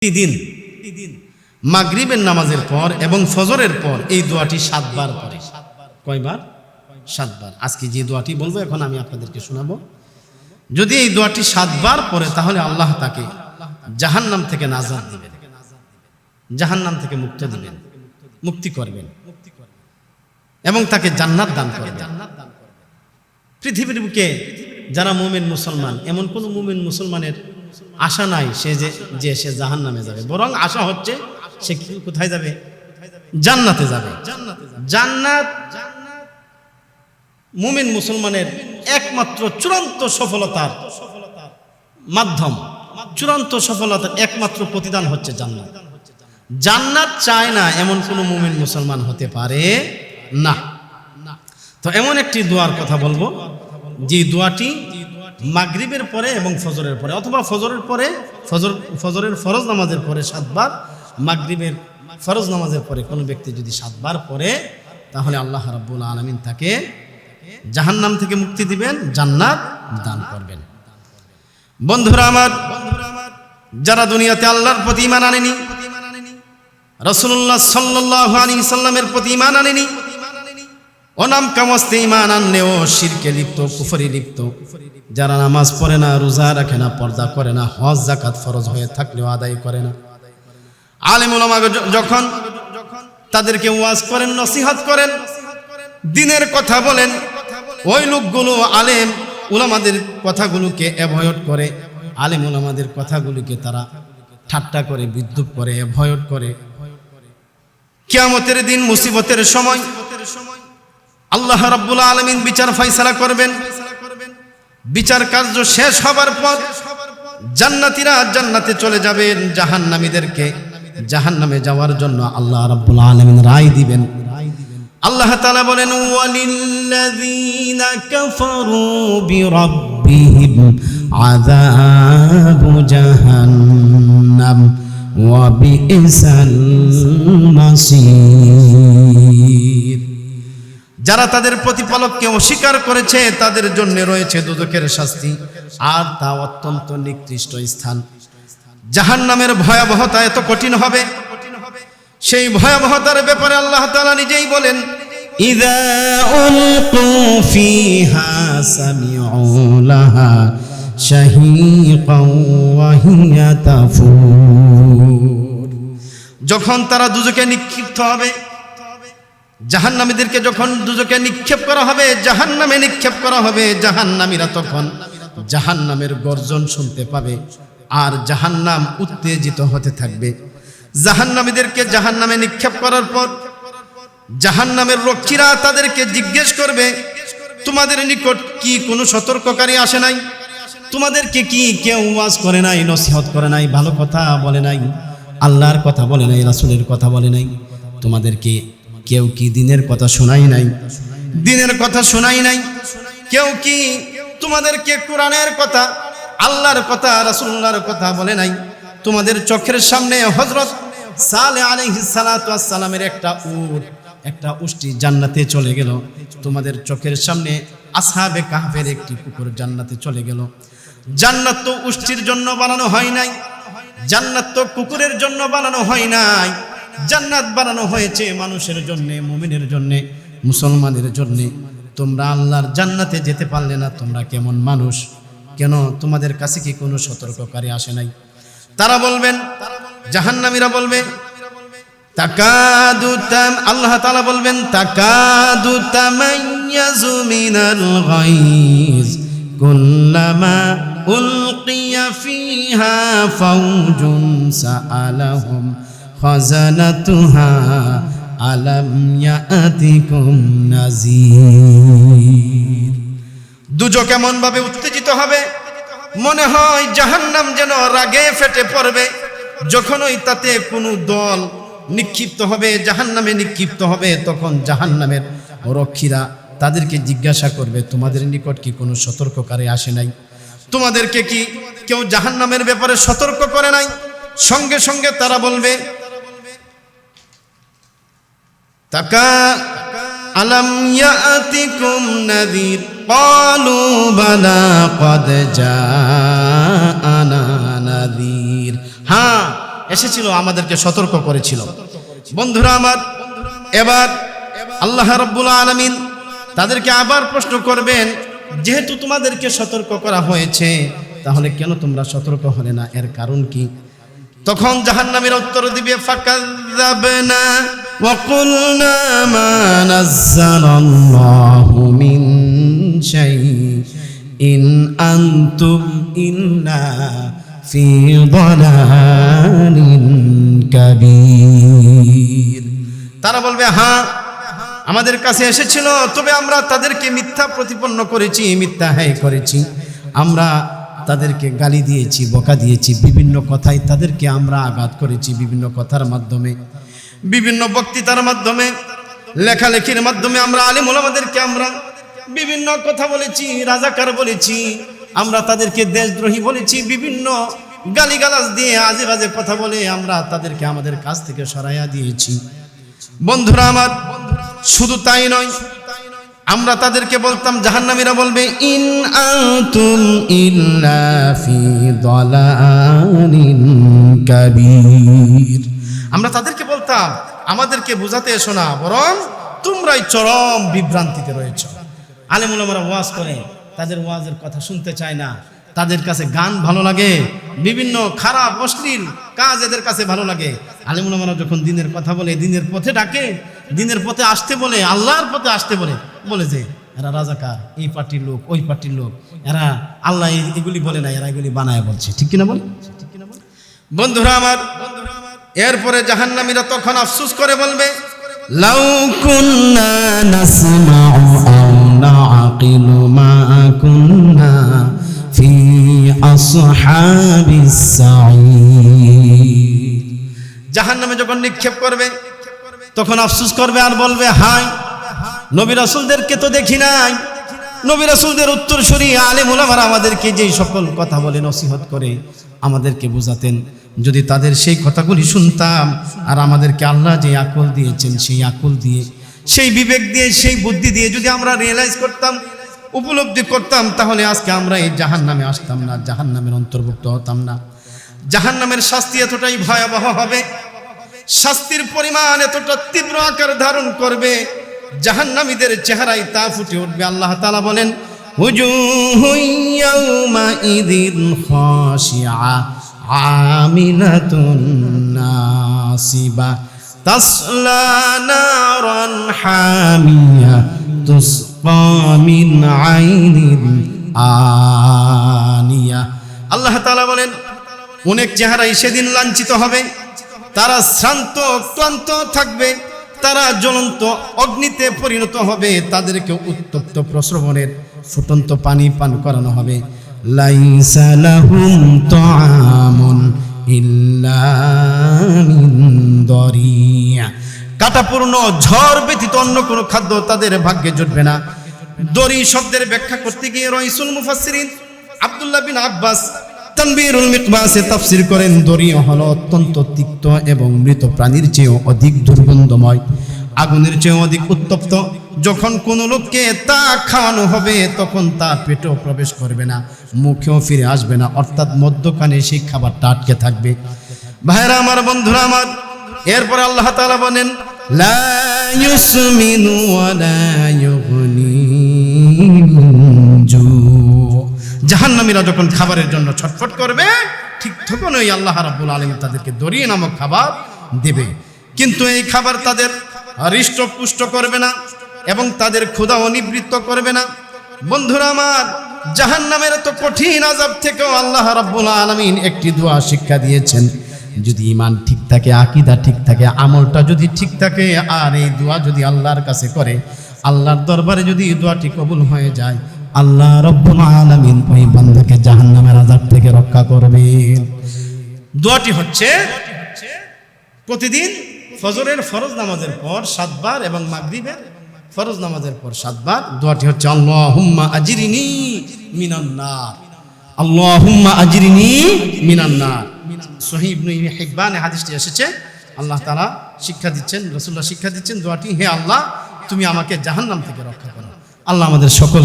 প্রতিদিন মাগরিবের নামাজের পর এবং ফজরের পর এই দোয়াটি সাতবার পরে কয়বার? সাতবার। আজকে যে দোয়াটি বলব এখন আমি আপনাদেরকে শোনাবো। যদি এই দোয়াটি সাতবার পরে তাহলে আল্লাহ তাকে জাহান্নাম থেকে নাজাদ দিবেন। জাহান্নাম থেকে মুক্তি দিবেন। মুক্তি করবেন। এবং তাকে জান্নাত দান করবেন। পৃথিবীর বুকে যারা মুমিন মুসলমান এমন কোন মুমিন মুসলমানের আশা নাই, সে যে যে সে জাহান নামে যাবে। বরং আশা হচ্ছে সে কোথায় যাবে? জান্নাতে যাবে। জান্নাত মুমিন মুসলমানের একমাত্র চূড়ান্ত সফলতার মাধ্যম। চূড়ান্ত সফলতার একমাত্র প্রতিদান হচ্ছে জান্নাত। জান্নাত চায় না এমন কোনো মুমিন মুসলমান হতে পারে না। তো এমন একটি দোয়ার কথা বলব। যে দোয়াটি মাগরিবের পরে এবং ফজরের পরে, অথবা ফজরের পরে, ফজর, ফজরের ফরজ নামাজের পরে সাতবার, মাগরিবের ফরজ নামাজের পরে কোনো ব্যক্তি যদি সাতবার পরে তাহলে আল্লাহ রাব্বুল আলমিন তাকে জাহান্নাম থেকে মুক্তি দিবেন, জান্নাত দান করবেন। বন্ধুরা আমার, যারা দুনিয়াতে আল্লাহর প্রতি ইমান আনেনি রসুল্লাহ সাল্লাহ আলী সাল্লামের প্রতি ইমান আনেনি অনাম কামস্তে ইমান আনলেও শিরকে লিপ্ত, কুফরি লিপ্ত। যারা নামাজ পড়ে না, রোজা রাখে না, পর্দা করে না, হজ জাকাত ফরজ হয়ে থাকলেও আদায় করে না। আলিম উলামা যখন তাদেরকে ওয়াজ করেন, নসিহত করেন, দিনের কথা বলেন, ওই লোকগুলো আলেম উলামাদের কথাগুলোকে অ্যাভয়েড করে, আলেম উলামাদের কথাগুলোকে তারা ঠাট্টা করে বিদ্যুৎ করে, অ্যাভয়েড করে। কিয়ামতের দিন, মুসিবতের সময় আল্লাহ রাব্বুল আলমিন বিচার ফয়সালা করবেন। বিচার কার্য শেষ হবার পর জান্নাতীরা জান্নাতে চলে যাবেন জাহান্নামীদেরকে। জাহান্নামে যাওয়ার জন্য আল্লাহ রাব্বুল আলামিন রায় দিবেন। আল্লাহ তাআলা বলেন, ওয়ালিল্লাযীনা কাফারু বিরাব্বিহিম আযাবু জাহান্নাম ওয়া বিইসাল মাসীর। যারা তাদের প্রতিপালককে অস্বীকার করেছে, তাদের জন্য রয়েছে দুদকের শাস্তি। আর তা অত্যন্ত নিকৃষ্ট স্থান। জাহান নামের ভয়াবহতা এত কঠিন হবে? সেই ভয়াবহতার ব্যাপারে আল্লাহ তালা নিজেই বলেন যখন তারা দুজকে নিক্ষিপ্ত হবে জাহান্নামীদেরকে যখন দুজকে নিক্ষেপ করা হবে, জাহান্নামে নিক্ষেপ করা হবে, জাহান্নামীরা তখন জাহান্নামের গর্জন শুনতে পাবে আর জাহান্নাম উত্তেজিত হতে থাকবে। জাহান্নামীদেরকে জাহান্নামে নিক্ষেপ করার পর, জাহান্নামের রক্ষীরা তাদেরকে জিজ্ঞেস করবে, তোমাদের নিকট কি কোনো সতর্ককারী আসে নাই? তোমাদেরকে কি কেউ ওয়াজ করে নাই, নসিহত করে নাই, ভালো কথা বলে নাই, আল্লাহর কথা বলে নাই, রাসূলের কথা বলে নাই? তোমাদেরকে কেউ কি দিনের কথা শোনাই নাই? দিনের কথা শোনাই নাই। কেউ কি তোমাদেরকে কোরআনের কথা, আল্লাহর কথা, রাসূলুল্লাহর কথা বলে নাই? তোমাদের চোখের সামনে হজরত সালে আলাইহিস সালাতু সালামের একটা উট, একটা উষ্টি জান্নাতে চলে গেল। তোমাদের চোখের সামনে আসহাবে কাহফের একটি পুকুর জান্নাতে চলে গেল। জান্নাত তো উষ্টির জন্য বানানো হয় নাই। জান্নাত তো কুকুরের জন্য বানানো হয় নাই। জান্নাত বানানো হয়েছে মানুষের জন্যে, মুমিনের জন্যে, মুসলমানের জন্যে। তোমরা আল্লাহর জান্নাতে যেতে পারলে না, তোমরা কেমন মানুষ? কেন তোমাদের কাছে কি কোনো সতর্ককারী আসে নাই? তারা বলবেন, জাহান্নামীরা বলবে, তাকাদু আল্লাহ তাআলা বলবেন, তাকাদু তামাইয়াজু মিনাল গাইজ কুল্লামা উলকিয়া ফিহা ফাওজুন সাআলাহুম। খাজানাতুহা আলাম ইয়াতিকুম নাযীর দুজো কেমন ভাবে উত্তেজিত হবে? মনে হয় জাহান্নাম যেন রাগে ফেটে পড়বে। যখনই তাতে কোনো দল নিক্ষিপ্ত হবে, জাহান্নামে নিক্ষিপ্ত হবে, তখন জাহান্নামের রক্ষীরা তাদেরকে জিজ্ঞাসা করবে, তোমাদের নিকট কি কোনো সতর্ককারী আসে নাই? তোমাদেরকে কি কেউ জাহান্নামের ব্যাপারে সতর্ক করে নাই? সঙ্গে সঙ্গে তারা বলবে তাকা, আলম ইয়াতিকুম নাযীর, ক্বালু বালা ক্বাদ জাআনা নাযীর। হ্যাঁ এসেছিল, আমাদেরকে সতর্ক করেছিল। বন্ধুরা আমার, এবার আল্লাহ রব্বুল আলমিন তাদেরকে আবার প্রশ্ন করবেন, যেহেতু তোমাদেরকে সতর্ক করা হয়েছে, তাহলে কেন তোমরা সতর্ক হলে না? এর কারণ কি? তখন জাহান্নামের উত্তর দিবে, ফাকাযাবনা ওয়া কুলনা মা নাযালাল্লাহু মিন শাই ইন আনতুম ইল্লা ফি দালালিন কাবীর তারা বলবে হ্যাঁ আমাদের কাছে এসেছিল, তবে আমরা তাদেরকে মিথ্যা প্রতিপন্ন করেছি, মিথ্যা হ্যায় করেছি। আমরা তাদেরকে গালি দিয়েছি, বকা দিয়েছি, বিভিন্ন কথায় তাদেরকে আমরা আঘাত করেছি, বিভিন্ন কথার মাধ্যমে। বিভিন্ন বক্তৃতার মাধ্যমে, লেখালেখির মাধ্যমে আমরা আলিমুল আমাদেরকে আমরা বিভিন্ন কথা বলেছি, রাজাকার বলেছি, আমরা তাদেরকে দেশদ্রোহী বলেছি, বিভিন্ন গালিগালাজ দিয়ে আজে বাজে কথা বলে আমরা তাদেরকে আমাদের কাছ থেকে সরাইয়া দিয়েছি। বন্ধুরা আমার, শুধু তাই নয়, আমরা তাদেরকে বলতাম, জাহান্নামীরা বলবে, ইন আতুম ইল্লা ফি কাবীর। আমরা তাদেরকে বলতাম আমাদেরকে বুঝাতে এসো না, বরং তোমরাই চরম বিভ্রান্তিতে রয়েছ। আলেমুল আমরা ওয়াজ করে, তাদের ওয়াজের কথা শুনতে চায় না। তাদের কাছে গান ভালো লাগে, বিভিন্ন খারাপ, অশ্লীল কাজ এদের কাছে ভালো লাগে। আলিমুল আমরা যখন দিনের কথা বলে, দিনের পথে ডাকে, দিনের পথে আসতে বলে, আল্লাহর পথে আসতে বলে বলে যে, এরা রাজাকার, এই পার্টির লোক, ওই পার্টির লোক, এরা আল্লাহ এগুলি বলে না, এরা এগুলি বানায় বলছে। ঠিক কিনা বল? বন্ধুরা আমার এরপরে জাহান্নামীরা তখন আফসুস করে বলবে লাউ কুন্না নাসমাউ আও নাআকিলু মা কুন্না ফি আসহাবিস সাঈদ। জাহান্নামে যখন নিক্ষেপ করবে তখন আফসুস করবে আর বলবে হাই নবী রাসূলদেরকে তো দেখি নাই। নবী রাসূলদের উত্তরসূরি আলেম ওলামারা আমাদেরকে যেই সকল কথা বলে নসিহত করে আমাদেরকে বোঝাতেন। যদি তাদের সেই কথাগুলি শুনতাম আর আমাদেরকে আল্লাহ যে আকল দিয়েছেন সেই আকল দিয়ে, সেই বিবেক দিয়ে, সেই বুদ্ধি দিয়ে যদি আমরা রিয়েলাইজ করতাম, উপলব্ধি করতাম, তাহলে আজকে আমরা এই জাহান নামে আসতাম না জাহান নামের অন্তর্ভুক্ত হতাম না। জাহান নামের শাস্তি এতটাই ভয়াবহ হবে, শাস্তির পরিমাণ এতটা তীব্র আকার ধারণ করবে, জাহান্নামীদের চেহারায় তা ফুটে উঠবে। আল্লাহ তালা বলেন ইয়াউমাইযিন খাশিআ আমিলাতুন নাসিবা তাসলা নারান হামিয়া তুসকা মিন আইনিন আনিয়া। আল্লাহ তাআলা বলেন, অনেক চেহারাই সেদিন লাঞ্ছিত হবে। তারা শ্রান্ত ক্লান্ত থাকবে। তারা জ্বলন্ত অগ্নিতে পরিণত হবে। তাদেরকে উত্তপ্ত প্রস্রবণের ফুটন্ত পানি পান করানো হবে। লাইসা লাহুম তাআমুন ইল্লা মিন দরিয়া। কাটাপূর্ণ, ঝড় ব্যতীত অন্য কোনো খাদ্য তাদের ভাগ্যে জুটবে না। দড়ি শব্দের ব্যাখ্যা করতে গিয়ে রইসুল মুফাসসিরিন আব্দুল্লাহ বিন আব্বাস তানবীরুল মিকবাসে তাফসীর করেন দড়ি হলো অত্যন্ত তিক্ত এবং মৃত প্রাণীর চেয়েও অধিক দুর্গন্ধময়। আগুনের চেয়েও অধিক উত্তপ্ত। যখন কোনো লোককে তা খাওয়ানো হবে, তখন তা পেটেও প্রবেশ করবে না, মুখেও ফিরে আসবে না, অর্থাৎ মদ্যপানে সেই খাবারটা আটকে থাকবে। ভাইরা আমার বন্ধুরা, আমার এরপরে আল্লাহ তাআলা বলেন জাহান্নামীরা যখন খাবারের জন্য ছটফট করবে, ঠিক তখনই আল্লাহ রাব্বুল আলামিন তাদেরকে দরিয়ে নামক খাবার দেবে। কিন্তু এই খাবার তাদের হৃষ্টপুষ্ট করবে না এবং তাদের ক্ষুধা অনিবৃত্ত করবে না। বন্ধুরা আমার, জাহান্নামের তো কঠিন আজাব থেকেও আল্লাহ রাব্বুল আলামিন একটি দোয়া শিক্ষা দিয়েছেন। যদি ইমান ঠিক থাকে, আকিদা ঠিক থাকে, আমলটা যদি ঠিক থাকে, আর এই দোয়া যদি আল্লাহর কাছে করে, আল্লাহর দরবারে যদি দোয়াটি কবুল হয়ে যায়, আল্লাহ রব্বুল আলামিন ওই বান্দাকে জাহান্নামের আযাব থেকে রক্ষা করবেন। দোয়াটি হচ্ছে, প্রতিদিন ফজরের ফরজ নামাজের পর সাতবার এবং মাগরিবের ফরজ নামাজের পর সাতবার দোয়াটি হচ্ছে আল্লাহ আল্লাহুম্মা আজিরিনি মিনান নার। আল্লাহুম্মা আজিরিনি মিনান নার। সহিহ ইবনে হিব্বানে হাদিসটি এসেছে, আল্লাহ তাআলা শিক্ষা দিচ্ছেন, রাসূলুল্লাহ শিক্ষা দিচ্ছেন দোয়াটি, হে আল্লাহ, তুমি আমাকে জাহান্নাম থেকে রক্ষা করো। আল্লাহ আমাদের সকল